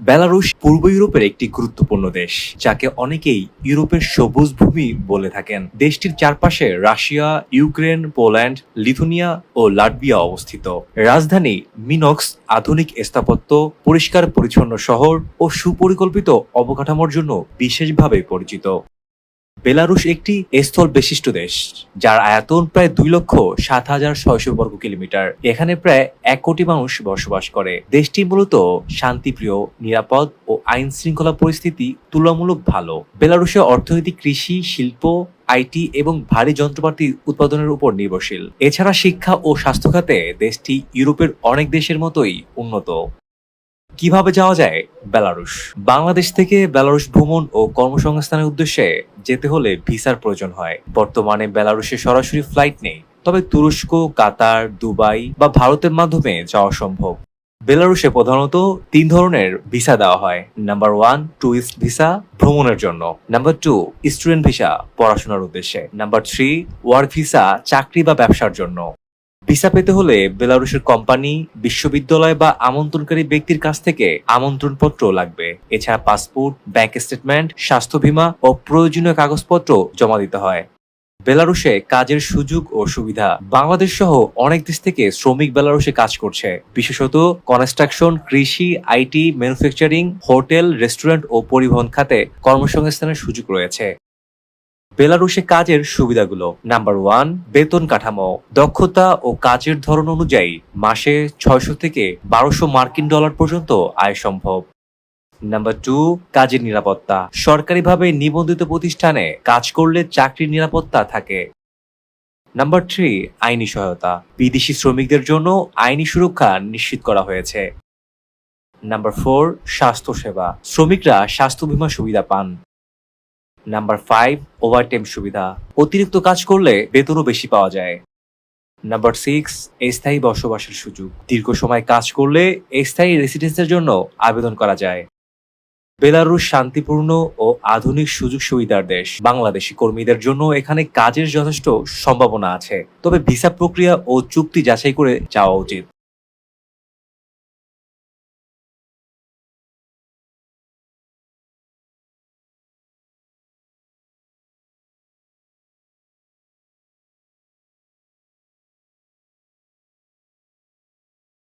বেলারুশ পূর্ব ইউরোপের একটি গুরুত্বপূর্ণ দেশ, যাকে অনেকেই ইউরোপের সবুজ ভূমি বলে থাকেন। দেশটির চারপাশে রাশিয়া, ইউক্রেন, পোল্যান্ড, লিথুনিয়া ও লাটভিয়া অবস্থিত। রাজধানী মিনক্স আধুনিক স্থাপত্য পরিষ্কার পরিচ্ছন্ন শহর ও সুপরিকল্পিত অবকাঠামোর জন্য বিশেষভাবে পরিচিত। বেলারুশ একটি স্থল বিশিষ্ট দেশ, যার আয়তন প্রায় দুই লক্ষ সাত হাজার ছয়শো বর্গ কিলোমিটার। এখানে প্রায় এক কোটি মানুষ বসবাস করে। দেশটি মূলত শান্তিপ্রিয়, নিরাপদ ও আইন শৃঙ্খলা পরিস্থিতি তুলনামূলক ভালো। বেলারুশের অর্থনীতি কৃষি, শিল্প আইটি এবং ভারী যন্ত্রপাতি উৎপাদনের উপর নির্ভরশীল। এছাড়া শিক্ষা ও স্বাস্থ্য খাতে দেশটি ইউরোপের অনেক দেশের মতোই উন্নত। কীভাবে যাওয়া যায় বেলারুশ? বাংলাদেশ থেকে বেলারুশ ভ্রমণ ও কর্মসংস্থানের উদ্দেশ্যে যেতে হলে ভিসার প্রয়োজন হয়। বর্তমানে বেলারুশে সরাসরি ফ্লাইট নেই, তবে তুরস্ক, কাতার, দুবাই বা ভারতের মাধ্যমে যাওয়া সম্ভব। বেলারুশে প্রধানত তিন ধরনের ভিসা দেওয়া হয়। নাম্বার ওয়ান, টুরিস্ট ভিসা, ভ্রমণের জন্য। নাম্বার টু, স্টুডেন্ট ভিসা, পড়াশোনার উদ্দেশ্যে। নাম্বার থ্রি, ওয়ার্ক ভিসা, চাকরি বা ব্যবসার জন্য। ভিসা পেতে হলে বেলারুশের কোম্পানি, বিশ্ববিদ্যালয় বা আমন্ত্রণকারী ব্যক্তির কাছ থেকে আমন্ত্রণপত্র লাগবে। এছাড়া পাসপোর্ট, ব্যাংক স্টেটমেন্ট, স্বাস্থ্য বীমা ও প্রয়োজনীয় কাগজপত্র জমা দিতে হয়। বেলারুশে কাজের সুযোগ ও সুবিধা। বাংলাদেশ সহ অনেক দেশ থেকে শ্রমিক বেলারুশে কাজ করছে। বিশেষত কনস্ট্রাকশন, কৃষি, আইটি, ম্যানুফ্যাকচারিং, হোটেল, রেস্টুরেন্ট ও পরিবহন খাতে কর্মসংস্থানের সুযোগ রয়েছে। বেলারুশে কাজের সুবিধাগুলো। নাম্বার ওয়ান বেতন কাঠামো। দক্ষতা ও কাজের ধরন অনুযায়ী মাসে ছয়শো থেকে বারোশো মার্কিন ডলার পর্যন্ত আয় সম্ভব। নাম্বার টু কাজের নিরাপত্তা। সরকারিভাবে নিবন্ধিত প্রতিষ্ঠানে কাজ করলে চাকরির নিরাপত্তা থাকে। নাম্বার থ্রি আইনি সহায়তা। বিদেশি শ্রমিকদের জন্য আইনি সুরক্ষা নিশ্চিত করা হয়েছে। নাম্বার ফোর স্বাস্থ্য সেবা শ্রমিকরা স্বাস্থ্য বীমা সুবিধা পান। নাম্বার ফাইভ ওভারটাইম সুবিধা। অতিরিক্ত কাজ করলে বেতনও বেশি পাওয়া যায়। নাম্বার সিক্স স্থায়ী বসবাসের সুযোগ। দীর্ঘ সময় কাজ করলে স্থায়ী রেসিডেন্সের জন্য আবেদন করা যায়। বেলারুশ শান্তিপূর্ণ ও আধুনিক সুযোগ সুবিধার দেশ। বাংলাদেশি কর্মীদের জন্য এখানে কাজের যথেষ্ট সম্ভাবনা আছে। তবে ভিসা প্রক্রিয়া ও চুক্তি যাচাই করে যাওয়া উচিত।